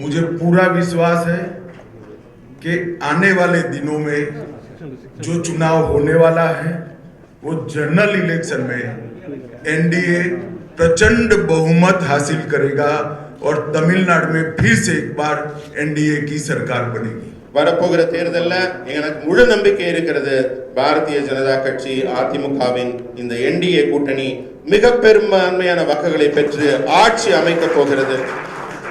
मुझे पूरा विश्वास है कि आने वाले दिनों में जो चुनाव होने वाला है वो जनरल इलेक्शन में एनडीए प्रचंड बहुमत हासिल करेगा और तमिलनाडु में फिर से एक बार एनडीए की सरकार बनेगी வரப்போகிற தேர்தல்ல எனக்கு முழு நம்பிக்கை இருக்கிறது பாரதிய ஜனதா கட்சி அதிமுகவின் இந்த என்டிஏ கூட்டணி மிக பெரும்பான்மையான வாக்குகளை பெற்று ஆட்சி அமைக்க போகிறது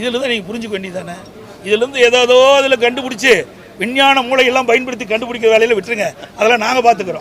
இதில் தான் நீங்கள் புரிஞ்சுக்க வேண்டியதானே இதுலேருந்து ஏதோ அதில் கண்டுபிடிச்சி விஞ்ஞான மூளையெல்லாம் பயன்படுத்தி கண்டுபிடிக்கிற வேலையில் விட்டுருங்க. அதெல்லாம் நாங்கள் பார்த்துக்குறோம்